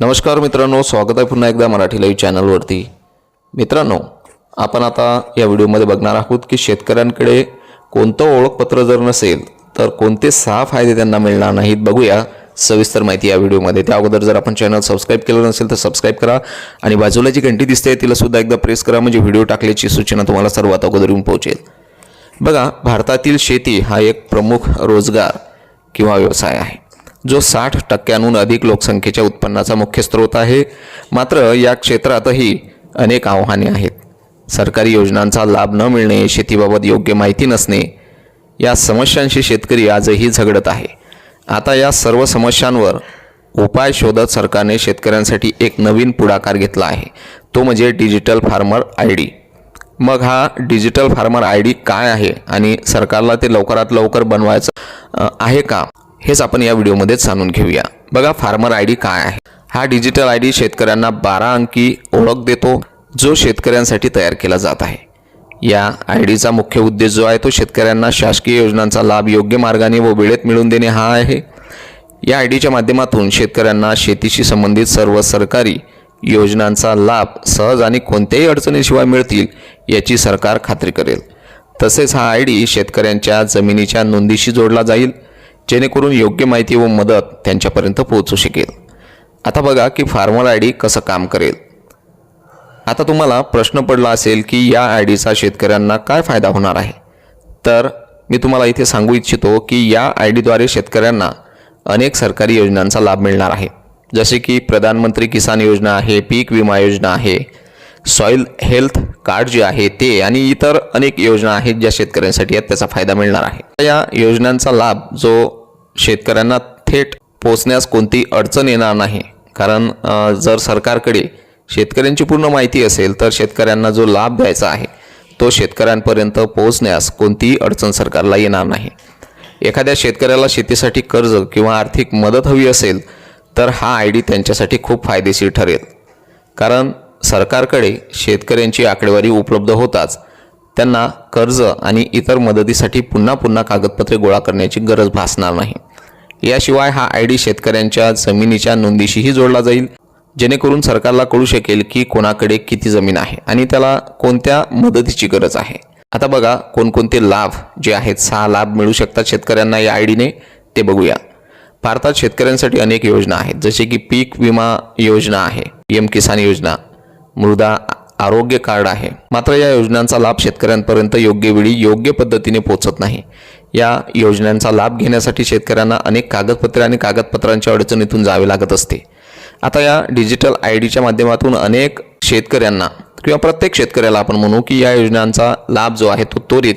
नमस्कार मित्रांनो स्वागत आहे पुन्हा एकदा मराठी लाईव्ह चॅनलवरती मित्रांनो आपण आता या व्हिडिओमध्ये बघणार आहोत की शेतकऱ्यांकडे कोणतं ओळखपत्र जर नसेल तर कोणते सहा फायदे त्यांना मिळणार नाहीत बघूया. सविस्तर माहिती या व्हिडिओमध्ये. त्या अगोदर जर आपण चॅनल सबस्क्राईब केलं नसेल तर सबस्क्राईब करा. आणि बाजूला जी घंटी दिसते तिला सुद्धा एकदा प्रेस करा. म्हणजे व्हिडिओ टाकल्याची सूचना तुम्हाला सर्वात अगोदर येऊन पोहोचेल. बघा भारतातील शेती हा एक प्रमुख रोजगार किंवा व्यवसाय आहे. जो साठ टक्क्यांहून अधिक लोकसंख्येच्या उत्पन्नाचा मुख्य स्रोत आहे. मात्र या क्षेत्रातही अनेक आव्हाने आहेत. सरकारी योजनांचा लाभ न मिळणे शेतीबाबत योग्य माहिती नसणे या समस्यांशी शेतकरी आजही झगडत आहे. आता या सर्व समस्यांवर उपाय शोधत सरकारने शेतकऱ्यांसाठी एक नवीन पुढाकार घेतला आहे. तो म्हणजे डिजिटल फार्मर आय डी. मग हा डिजिटल फार्मर आय डी काय आहे आणि सरकारला ते लवकरात लवकर बनवायचं आहे का? हेच आपण या व्हिडिओमध्ये जाणून घेऊया. बघा फार्मर आय डी काय आहे? हा डिजिटल आय डी शेतकऱ्यांना बारा अंकी ओळख देतो जो शेतकऱ्यांसाठी तयार केला जात आहे. या आय डीचा मुख्य उद्देश जो आहे तो शेतकऱ्यांना शासकीय योजनांचा लाभ योग्य मार्गाने व वेळेत मिळवून देणे हा आहे. या आय डीच्या माध्यमातून शेतकऱ्यांना शेतीशी संबंधित सर्व सरकारी योजनांचा लाभ सहज आणि कोणत्याही अडचणीशिवाय मिळतील याची सरकार खात्री करेल. तसेच हा आय डी शेतकऱ्यांच्या जमिनीच्या नोंदीशी जोडला जाईल. जेणेकरून योग्य माहिती व मदत त्यांच्यापर्यंत पोहोचू शकेल. आता बघा की फार्मर आय डी कसं काम करेल. आता तुम्हाला प्रश्न पडला असेल की या आय डीचा शेतकऱ्यांना काय फायदा होणार आहे? तर मी तुम्हाला इथे सांगू इच्छितो की या आय डीद्वारे शेतकऱ्यांना अनेक सरकारी योजनांचा लाभ मिळणार आहे. जसे की प्रधानमंत्री किसान योजना आहे पीक विमा योजना आहे सॉईल हेल्थ कार्ड जे आहे ते आणि इतर अनेक योजना आहेत ज्या शेतकऱ्यांसाठी आहेत त्याचा फायदा मिळणार आहे. या योजनांचा लाभ जो शेतकऱ्यांना थेट पोचण्यास कोणती अडचण येणार नाही कारण जर सरकारकडे शेतकऱ्यांची पूर्ण माहिती असेल तर शेतकऱ्यांना जो लाभ द्यायचा आहे तो शेतकऱ्यांपर्यंत पोहोचण्यास कोणतीही अडचण सरकारला येणार नाही. एखाद्या शेतकऱ्याला शेतीसाठी कर्ज किंवा आर्थिक मदत हवी असेल तर हा आय डी त्यांच्यासाठी खूप फायदेशीर ठरेल. कारण सरकारकडे शेतकऱ्यांची आकडेवारी उपलब्ध होताच त्यांना कर्ज आणि इतर मदतीसाठी पुन्हा पुन्हा कागदपत्रे गोळा करण्याची गरज भासणार नाही. याशिवाय हा आय डी शेतकऱ्यांच्या जमिनीच्या नोंदीशीही जोडला जाईल. जेणेकरून सरकारला कळू शकेल की कोणाकडे किती जमीन आहे आणि त्याला कोणत्या मदतीची गरज आहे. आता बघा कोणकोणते लाभ जे आहेत सहा लाभ मिळू शकतात शेतकऱ्यांना या आय डीने. ते बघूया. भारतात शेतकऱ्यांसाठी अनेक योजना आहेत जसे की पीक विमा योजना आहे पी एम किसान योजना मृदा आरोग्य कार्ड आहे. मात्र या योजनांचा लाभ शेतकऱ्यांपर्यंत योग्य वेळी योग्य पद्धतीने पोहोचत नाही. या योजनांचा लाभ घेण्यासाठी शेतकऱ्यांना अनेक कागदपत्रे आणि कागदपत्रांच्या अडचणीतून जावे लागत असते. आता या डिजिटल आय डीच्या माध्यमातून अनेक शेतकऱ्यांना किंवा प्रत्येक शेतकऱ्याला आपण म्हणू की या योजनांचा लाभ जो आहे तो त्वरित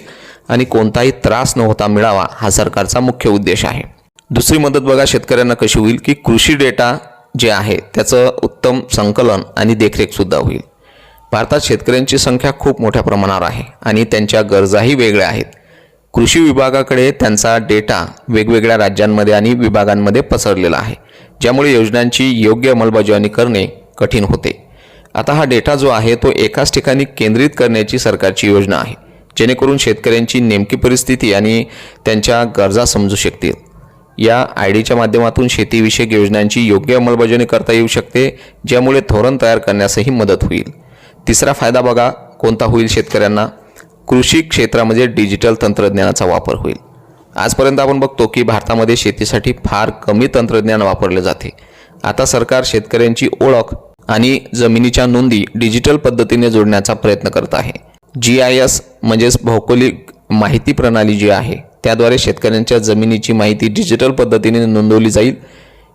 आणि कोणताही त्रास न होता मिळावा हा सरकारचा मुख्य उद्देश आहे. दुसरी मदत बघा शेतकऱ्यांना कशी होईल की कृषी डेटा जे आहे त्याचं उत्तम संकलन आणि देखरेखसुद्धा होईल. भारतात शेतकऱ्यांची संख्या खूप मोठ्या प्रमाणावर आहे आणि त्यांच्या गरजाही वेगळ्या आहेत. कृषी विभागाकडे त्यांचा डेटा वेगवेगळ्या राज्यांमध्ये आणि विभागांमध्ये पसरलेला आहे ज्यामुळे योजनांची योग्य अंमलबजावणी करणे कठीण होते. आता हा डेटा जो आहे तो एकाच ठिकाणी केंद्रित करण्याची सरकारची योजना आहे जेणेकरून शेतकऱ्यांची नेमकी परिस्थिती आणि त्यांच्या गरजा समजू शकतील. या आय डीच्या माध्यमातून शेतीविषयक योजनांची योग्य अंमलबजावणी करता येऊ शकते ज्यामुळे धोरण तयार करण्यासही मदत होईल. तिसरा फायदा बघा कोणता होईल शेतकऱ्यांना? कृषी क्षेत्रामध्ये डिजिटल तंत्रज्ञानाचा वापर होईल. आजपर्यंत आपण बघतो की भारतामध्ये शेतीसाठी फार कमी तंत्रज्ञान वापरले जाते. आता सरकार शेतकऱ्यांची ओळख आणि जमिनीच्या नोंदी डिजिटल पद्धतीने जोडण्याचा प्रयत्न करत आहे. जी आय एस म्हणजेच भौगोलिक माहिती प्रणाली जी आहे त्याद्वारे शेतकऱ्यांच्या जमिनीची माहिती डिजिटल पद्धतीने नोंदवली जाईल.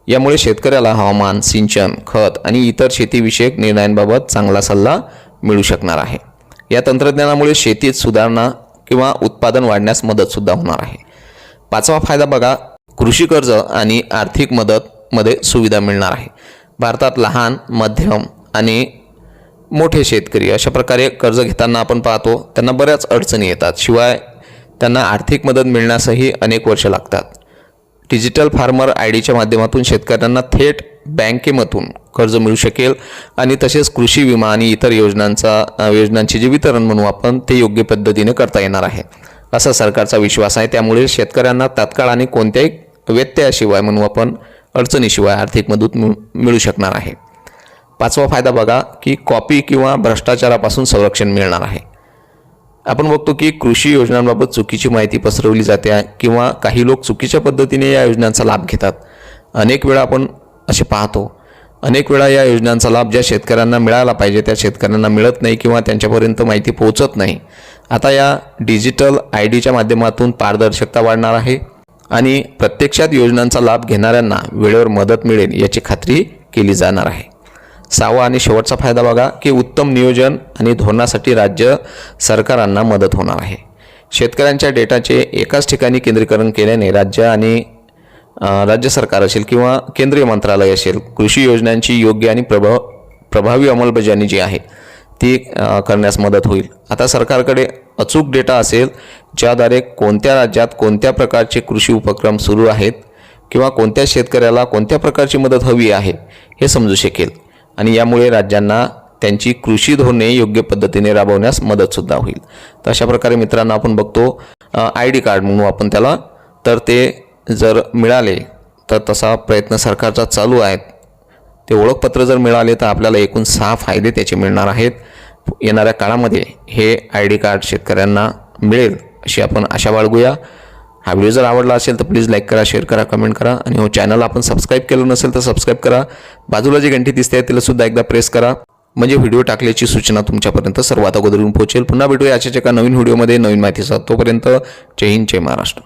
यामुळे शेतकऱ्याला हवामान सिंचन खत आणि इतर शेतीविषयक निर्णयांबाबत चांगला सल्ला मिळू शकणार आहे. या तंत्रज्ञानामुळे शेतीत सुधारणा किंवा उत्पादन वाढण्यास मदतसुद्धा होणार आहे. पाचवा फायदा बघा कृषी कर्ज आणि आर्थिक मदतमध्ये सुविधा मिळणार आहे. भारतात लहान मध्यम आणि मोठे शेतकरी अशा प्रकारे कर्ज घेताना आपण पाहतो त्यांना बऱ्याच अडचणी येतात. शिवाय त्यांना आर्थिक मदत मिळण्यासही अनेक वर्ष लागतात. डिजिटल फार्मर आय डीच्या माध्यमातून शेतकऱ्यांना थेट बँकेमधून कर्ज मिळू शकेल आणि तसेच कृषी विमा आणि इतर योजनांचा योजनांचे जे वितरण म्हणू आपण ते योग्य पद्धतीने करता येणार आहे. असा सरकारचा विश्वास आहे. त्यामुळे शेतकऱ्यांना तात्काळ आणि कोणत्याही व्यत्ययाशिवाय म्हणू आपण अडचणीशिवाय आर्थिक मदत मिळ मिळू शकणार आहे. पाचवा फायदा बघा की कॉपी किंवा भ्रष्टाचारापासून संरक्षण मिळणार आहे. आपण बघतो की कृषी योजनांबाबत चुकीची माहिती पसरवली जाते आहे किंवा काही लोक चुकीच्या पद्धतीने या योजनांचा लाभ घेतात. अनेक वेळा आपण असे पाहतो. अनेक वेळा या योजनांचा लाभ ज्या शेतकऱ्यांना मिळाला पाहिजे त्या शेतकऱ्यांना मिळत नाही किंवा त्यांच्यापर्यंत माहिती पोहोचत नाही. आता या डिजिटल आय डीच्या माध्यमातून पारदर्शकता वाढणार आहे आणि प्रत्यक्षात योजनांचा लाभ घेणाऱ्यांना वेळेवर मदत मिळेल याची खात्री केली जाणार आहे. सहावा आणि शेवटचा फायदा बघा की उत्तम नियोजन आणि धोरणासाठी राज्य सरकारांना मदत होणार आहे. शेतकऱ्यांच्या डेटाचे एकाच ठिकाणी केंद्रीकरण केल्याने राज्य आणि राज्य सरकार असेल किंवा केंद्रीय मंत्रालय असेल कृषी योजनांची योग्य आणि प्रभाव प्रभावी अंमलबजावणी जी आहे ती करण्यास मदत होईल. आता सरकारकडे अचूक डेटा असेल ज्याद्वारे कोणत्या राज्यात कोणत्या प्रकारचे कृषी उपक्रम सुरू आहेत किंवा कोणत्या शेतकऱ्याला कोणत्या प्रकारची मदत हवी आहे हे समजू शकेल. आणि यामुळे राज्यांना त्यांची कृषी धोरणे योग्य पद्धतीने राबवण्यास मदतसुद्धा होईल. तर अशा प्रकारे मित्रांनो आपण बघतो आय डी कार्ड म्हणू आपण त्याला तर ते जर मिळाले तर तसा प्रयत्न सरकारचा चालू आहे. ते ओळखपत्र जर मिळाले तर आपल्याला एकूण सहा फायदे त्याचे मिळणार आहेत. येणाऱ्या काळामध्ये हे आय डी कार्ड शेतकऱ्यांना मिळेल अशी आपण आशा बाळगूया. हा व्हिडिओ जर आवडला असेल तर प्लीज लाईक करा शेअर करा कमेंट करा. आणि हो चॅनल आपण सबस्क्राईब केलं नसेल तर सबस्क्राईब करा. बाजूला जी घंटी दिसते तिला सुद्धा एकदा प्रेस करा. म्हणजे व्हिडिओ टाकल्याची सूचना तुमच्यापर्यंत सर्वात अगोदर येऊन पोहोचेल. पुन्हा भेटूया अशाच एका नवीन व्हिडिओमध्ये नवीन माहितीचा तोपर्यंत जय हिंद जय महाराष्ट्र.